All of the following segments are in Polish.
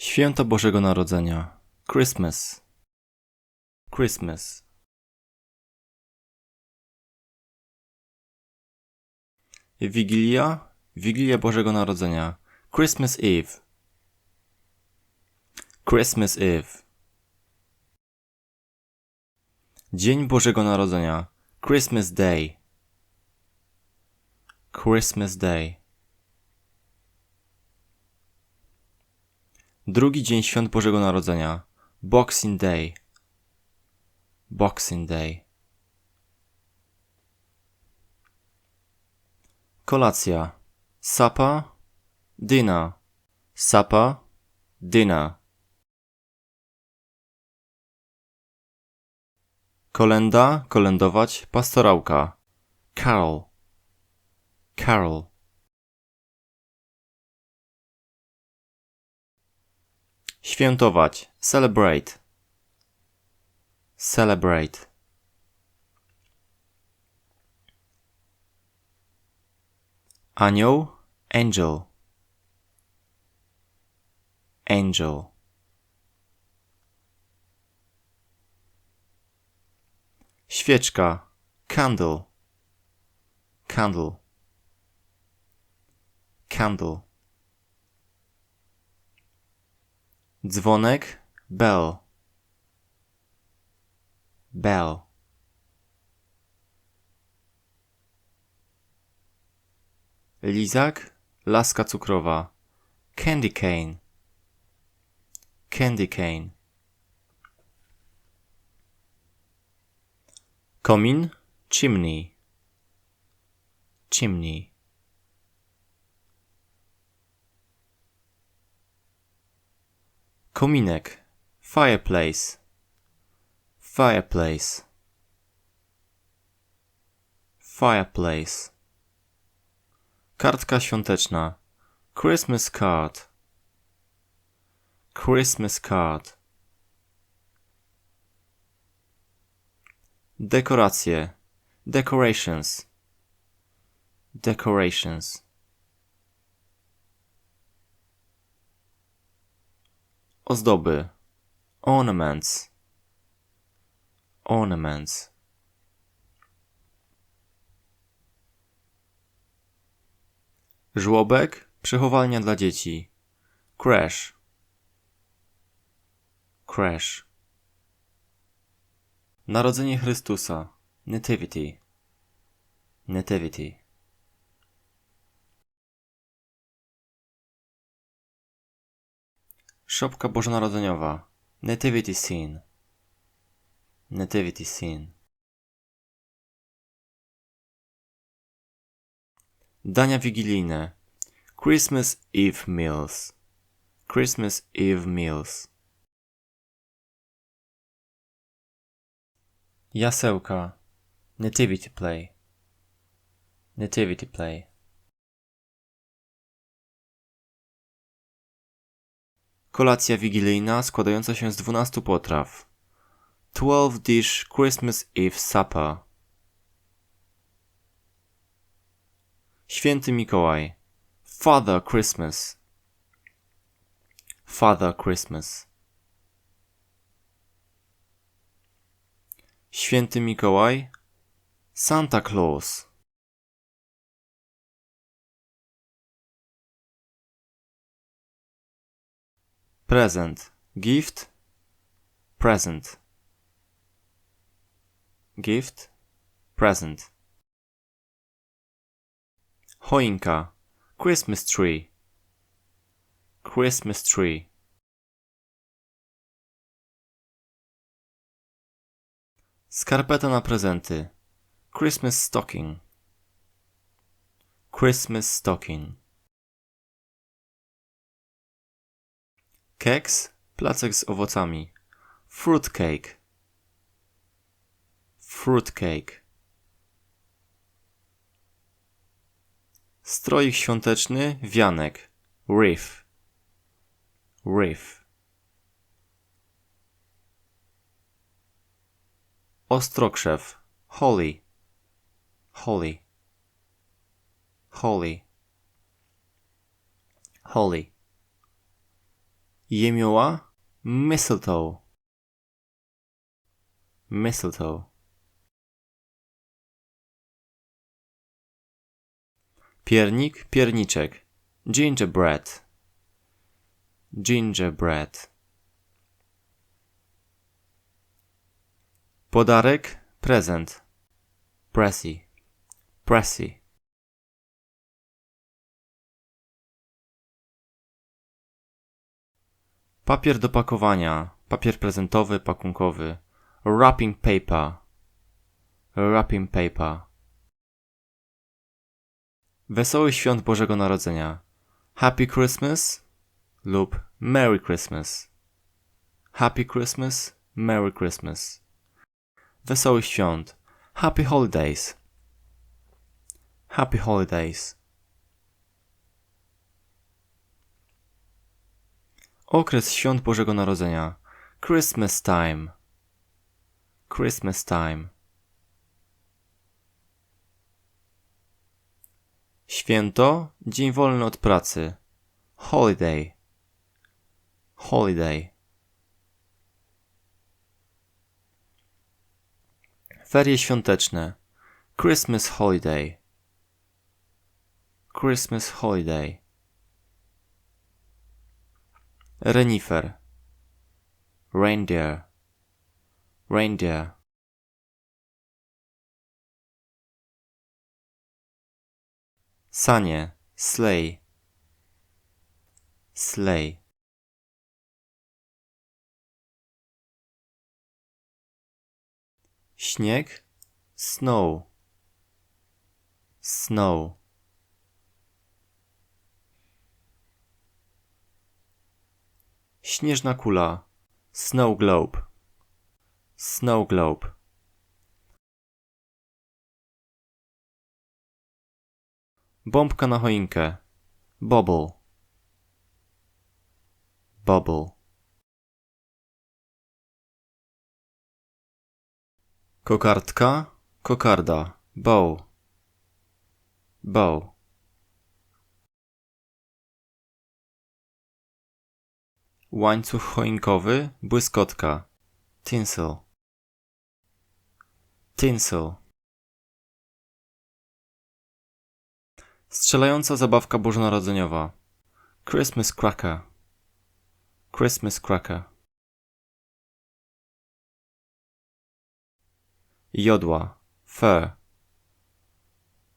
Święto Bożego Narodzenia. Christmas. Christmas. Wigilia. Wigilia Bożego Narodzenia. Christmas Eve. Christmas Eve. Dzień Bożego Narodzenia. Christmas Day. Christmas Day. Drugi dzień świąt Bożego Narodzenia. Boxing Day. Boxing Day. Kolacja. Supper. Dinner. Supper. Dinner. Kolenda, kolędować, pastorałka. Carol. Carol. Świętować. Celebrate. Celebrate. Anioł. Angel. Angel. Świeczka. Candle. Candle. Candle. Dzwonek. Bell. Bell. Lizak. Laska cukrowa. Candy cane. Candy cane. Komin. Chimney. Chimney. Kominek. Fireplace. Fireplace. Fireplace. Kartka świąteczna. Christmas card. Christmas card. Dekoracje. Decorations. Decorations. Ozdoby. Ornaments. Ornaments. Żłobek. Przechowalnia dla dzieci. Crash. Crash. Narodzenie Chrystusa. Nativity. Nativity. Szopka bożonarodzeniowa. Nativity scene. Nativity scene. Dania wigilijne. Christmas Eve meals. Christmas Eve meals. Jasełka. Nativity play. Nativity play. Kolacja wigilijna składająca się z 12 potraw. 12 dish Christmas Eve supper. Święty Mikołaj. Father Christmas. Father Christmas. Święty Mikołaj. Santa Claus. Present. Gift. Present. Gift. Present. Choinka. Christmas tree. Christmas tree. Skarpeta na prezenty. Christmas stocking. Christmas stocking. Keks, placek z owocami. Fruitcake. Fruitcake. Stroik świąteczny, wianek. Wreath. Wreath. Ostrokrzew. Holly. Holly. Holly. Holly. Jemioła. Mistletoe. Mistletoe. Piernik, pierniczek. Gingerbread. Gingerbread. Podarek, prezent. Pressy. Pressy. Papier do pakowania. Papier prezentowy, pakunkowy. Wrapping paper. Wrapping paper. Wesołych świąt Bożego Narodzenia. Happy Christmas lub Merry Christmas. Happy Christmas, Merry Christmas. Wesołych świąt. Happy Holidays. Happy Holidays. Okres świąt Bożego Narodzenia. Christmas time. Christmas time. Święto, dzień wolny od pracy. Holiday. Holiday. Ferie świąteczne. Christmas holiday. Christmas holiday. Renifer. Reindeer. Reindeer. Sanie. Sleigh. Sleigh. Śnieg. Snow. Snow. Śnieżna kula. Snow globe. Snow globe. Bombka na choinkę. Bobble. Bubble. Kokardka. Kokarda. Bow. Bow. Łańcuch choinkowy. Błyskotka. Tinsel. Tinsel. Strzelająca zabawka bożonarodzeniowa. Christmas cracker. Christmas cracker. Jodła. Fur.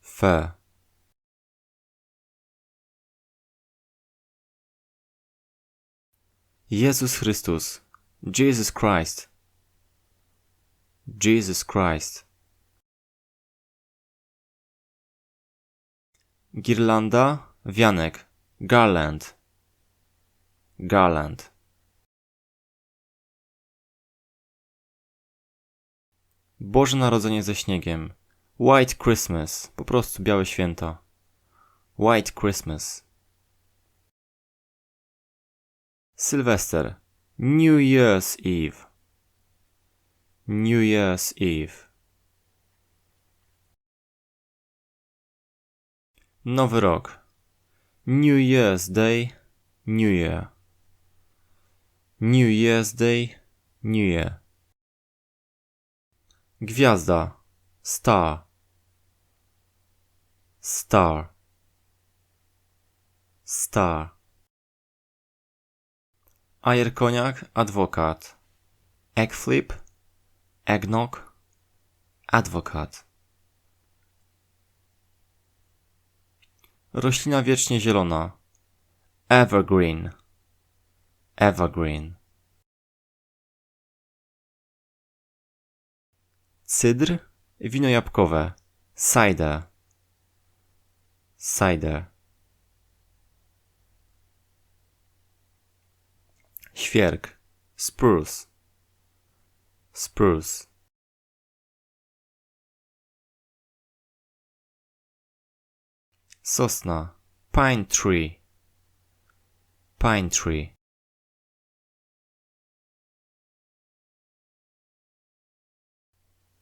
Fur. Jezus Chrystus. Jesus Christ. Jesus Christ. Girlanda, wianek. Garland. Garland. Boże Narodzenie ze śniegiem. White Christmas. Po prostu białe święta. White Christmas. Sylwester. New Year's Eve. New Year's Eve. Nowy rok. New Year's Day. New Year. New Year's Day. New Year. Gwiazda. Star. Star. Star. Ajer koniak, adwokat. Egg flip. Eggnog. Adwokat. Roślina wiecznie zielona. Evergreen. Evergreen. Cydr. Wino jabłkowe. Cider. Cider. Świerk. Spruce. Spruce. Sosna. Pine tree. Pine tree.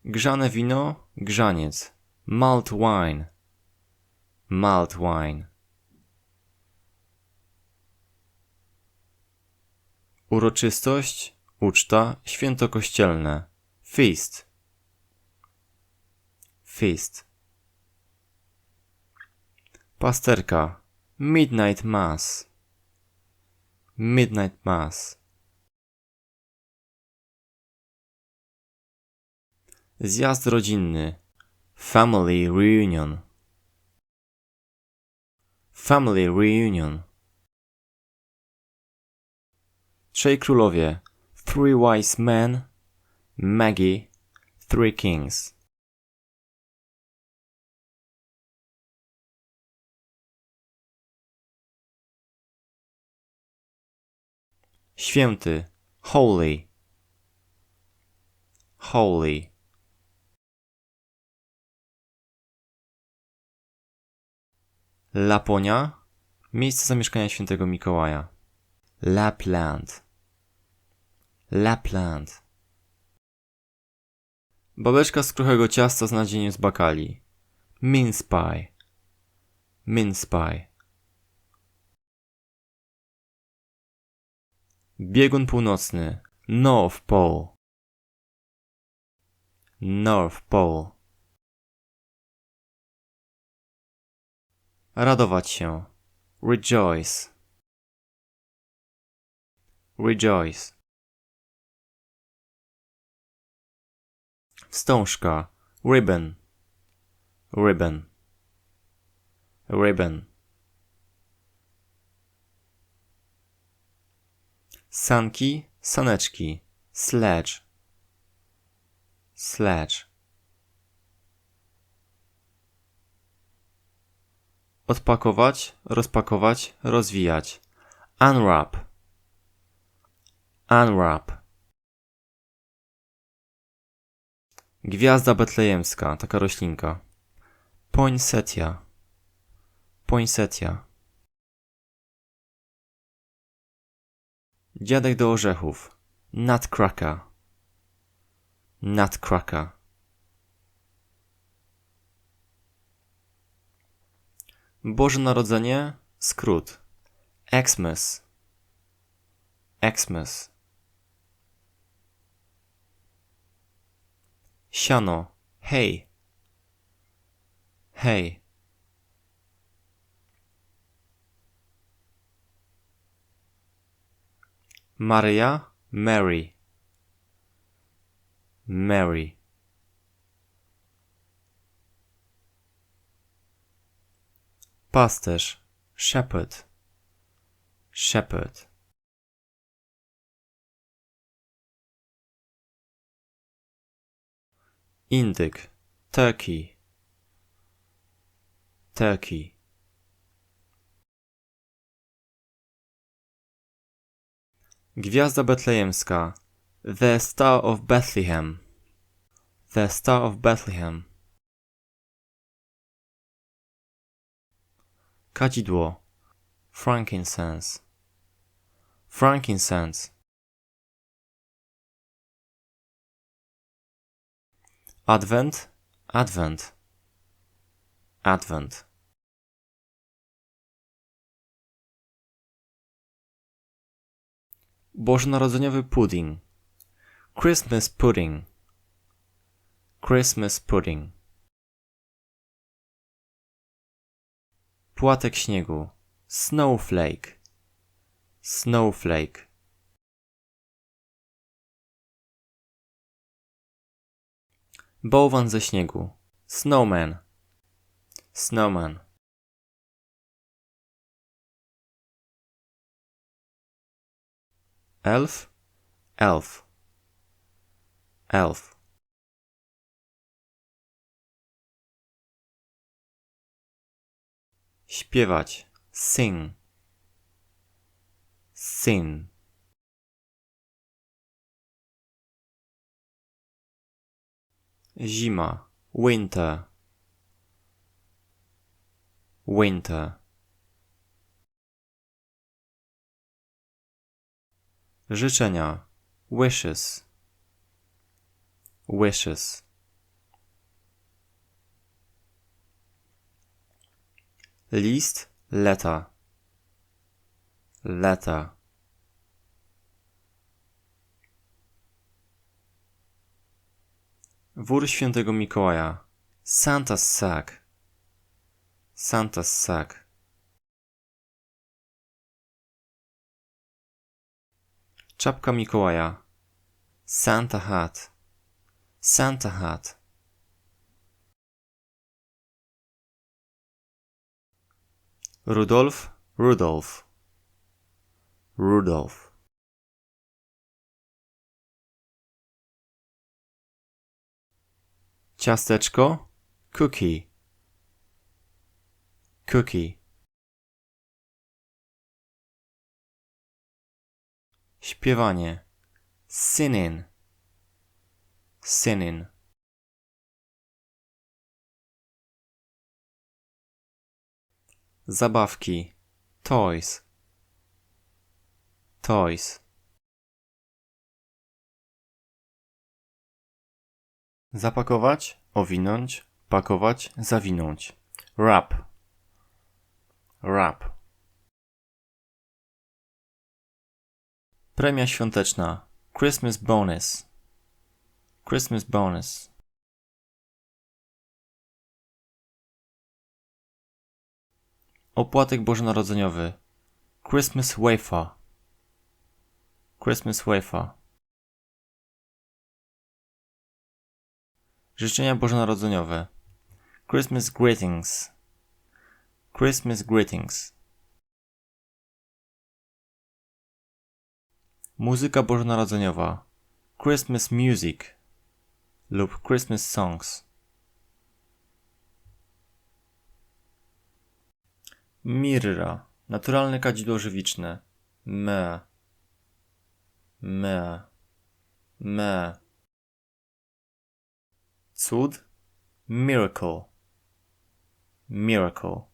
Grzane wino, grzaniec. Malt wine. Malt wine. Uroczystość, uczta, święto kościelne. Feast. Feast. Pasterka. Midnight Mass. Midnight Mass. Zjazd rodzinny. Family reunion. Family reunion. Trzej królowie. Three wise men. Maggie. Three kings. Święty. Holy. Holy. Laponia. Miejsce zamieszkania świętego Mikołaja. Lapland. Lapland. Babeczka z kruchego ciasta z nadzieniem z bakali. Mince pie. Mince pie. Biegun północny. North Pole. North Pole. Radować się. Rejoice. Rejoice. Wstążka. Ribbon. Ribbon. Ribbon. Sanki, saneczki. Sledge. Sledge. Odpakować, rozpakować, rozwijać. Unwrap. Unwrap. Gwiazda betlejemska, taka roślinka. Poinsettia. Poinsettia. Dziadek do orzechów. Nutcracker. Nutcracker. Boże Narodzenie, skrót. Xmas. Xmas. Siano. Hej. Hej. Maria, Mary. Mary. Pasterz, shepherd. Shepherd. Indyk, turkey. Turkey. Gwiazda betlejemska. The Star of Bethlehem. The Star of Bethlehem. Kadzidło. Frankincense. Frankincense. Advent. Advent. Advent. Bożonarodzeniowy pudding. Christmas pudding. Christmas pudding. Płatek śniegu. Snowflake. Snowflake. Bałwan ze śniegu. Snowman. Snowman. Elf. Elf. Elf. Śpiewać. Sing. Sing. Zima. Winter. Winter. Życzenia. Wishes. Wishes. List. Letter. Letter. Wór świętego Mikołaja. Santa's sack. Santa's sack. Czapka Mikołaja. Santa hat. Santa hat. Rudolf, Rudolf. Rudolf. Ciasteczko, cookie. Cookie. Śpiewanie. Singing. Singing. Zabawki. Toys. Toys. Zapakować, owinąć, pakować, zawinąć. Wrap. Wrap. Premia świąteczna. Christmas bonus. Christmas bonus. Opłatek bożonarodzeniowy. Christmas wafer. Christmas wafer. Życzenia bożonarodzeniowe. Christmas greetings. Christmas greetings. Muzyka bożonarodzeniowa. Christmas music lub Christmas songs. Mirra. Naturalne kadzidło żywiczne. Me. Me. Me. Cud. Miracle. Miracle.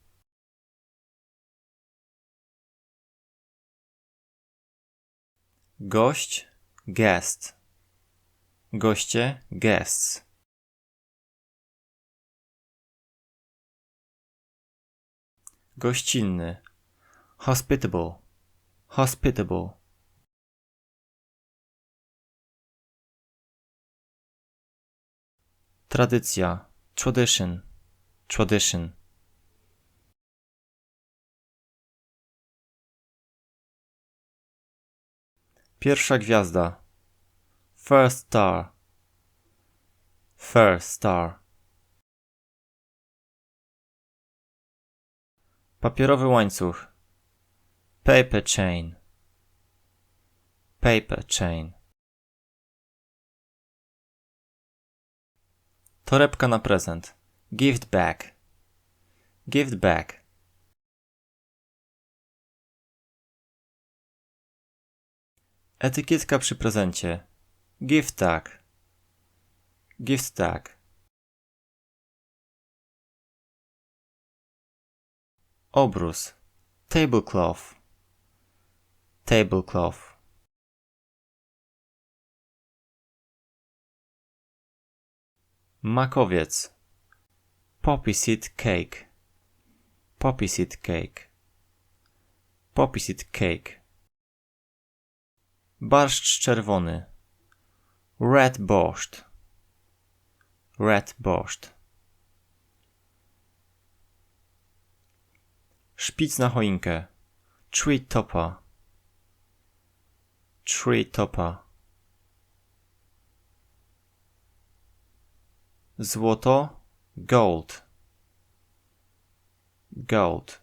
Gość. Guest. Goście. Guests. Gościnny. Hospitable. Hospitable. Tradycja. Tradition. Tradition. Pierwsza gwiazda. First star. First star. Papierowy łańcuch. Paper chain. Paper chain. Torebka na prezent. Gift bag. Gift bag. Etykietka przy prezencie. Gift tag. Gift tag. Obrus. Tablecloth. Tablecloth. Makowiec. Poppy seed cake. Poppy seed cake. Poppy seed cake. Barszcz czerwony. Red borscht. Red borscht. Szpic na choinkę. Tree topper. Tree topper. Złoto. Gold. Gold.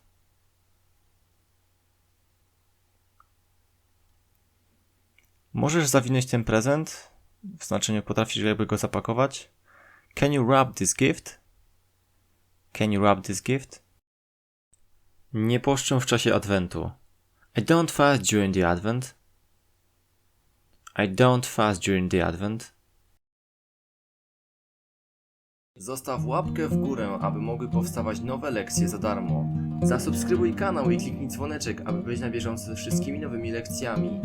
Możesz zawinąć ten prezent? W znaczeniu potrafisz jakby go zapakować? Can you wrap this gift? Can you wrap this gift? Nie poszczę w czasie adwentu. I don't fast during the advent. I don't fast during the advent. Zostaw łapkę w górę, aby mogły powstawać nowe lekcje za darmo. Zasubskrybuj kanał i kliknij dzwoneczek, aby być na bieżąco ze wszystkimi nowymi lekcjami.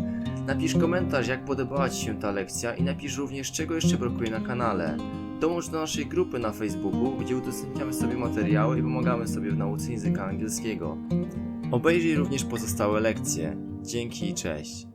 Napisz komentarz, jak podobała Ci się ta lekcja i napisz również, czego jeszcze brakuje na kanale. Dołącz do naszej grupy na Facebooku, gdzie udostępniamy sobie materiały i pomagamy sobie w nauce języka angielskiego. Obejrzyj również pozostałe lekcje. Dzięki i cześć.